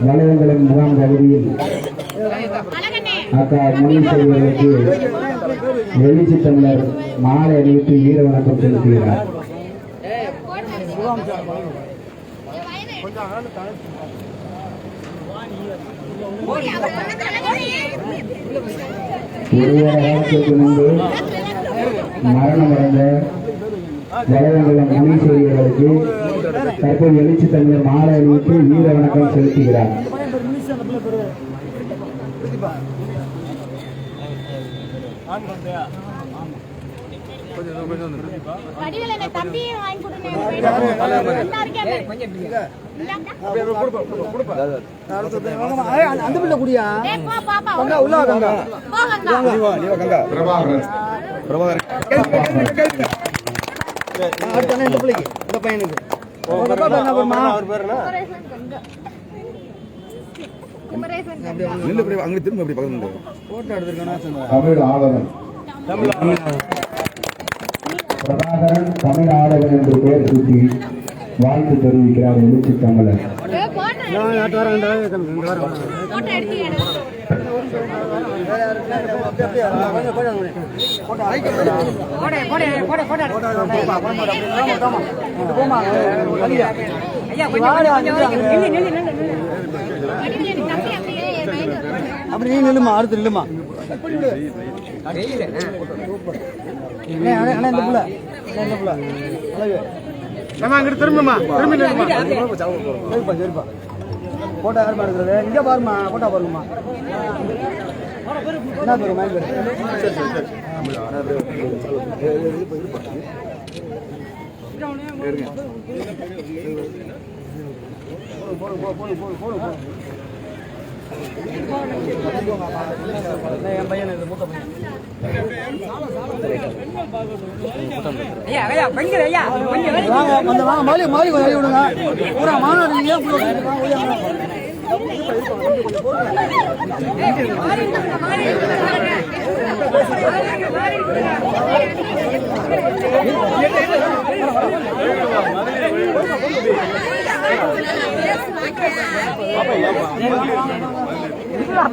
வளையங்களின் முகாம் பகுதியில் அக்கா மொழி செய்வதற்கு எழுச்சி தமிழர் மாலை அணிவித்து வீர வணக்கம் செலுத்துகிறார். ஒருவார காலத்திற்கு முன்பு மரணமடைந்த வளையங்குளம் மொழி செய்வதற்கு தற்போது எழுச்சி தமிழர் மாலை அணிவித்து வீர வணக்கம் செலுத்துகிறார். தம்பியை வாங்கி கொடுங்க. இந்தா இருக்கேன் அண்ணே. அந்த பிள்ளை குடியா? பாப்பா. உள்ள கங்கா. அடுத்த இந்த பிள்ளைக்கு இந்த பையனுக்கு. அப்பா பேர் என்ன? நில்லு இப்படி அங்க திரும்ப இப்படி பக்கத்துல நில்லு. போட்டோ எடுத்திருக்கானா சொன்னாங்க தமிழ் ஆளுநர். பிரபாகரன் தமிழ் ஆளுநர் என்று பெயர் சூட்டி வாழ்த்து தெரிவிக்கிறார் எழுச்சி தமிழர். அப்படி நீ நில்லுமா அடுத்து நில்லுமா இந்த புள்ள. இந்த புள்ள. அழகு. நம்ம அங்கிட்டு திரும்பமா திரும்பி சரிப்பா சரிப்பா. போட்டோ யாருமா எடுக்கிறது இங்கே பாருமா போட்டோ பாருங்கம்மா. என்ன பேரு மயில் பேரு? சரி சரி சரி என் பையன் இது மூத்த பையன் வாங்க கொஞ்சம் வாங்க மாலி மாலி கொஞ்சம் வெளிய விடுங்க பூரா மாநாடு நீங்க ஏன் உள்ள உட்கார்ந்திருக்காங்க? வெளிய வாங்க. மாமாடோட அடுத்து போடா.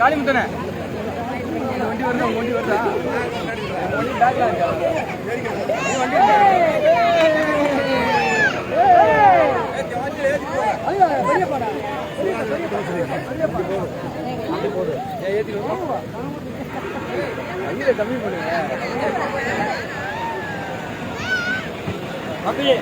காளிமுத்தனை வண்டி வருதா வண்டி வருதா வண்டி பேக்ல கம்மி பண்ணுங்க அப்படியே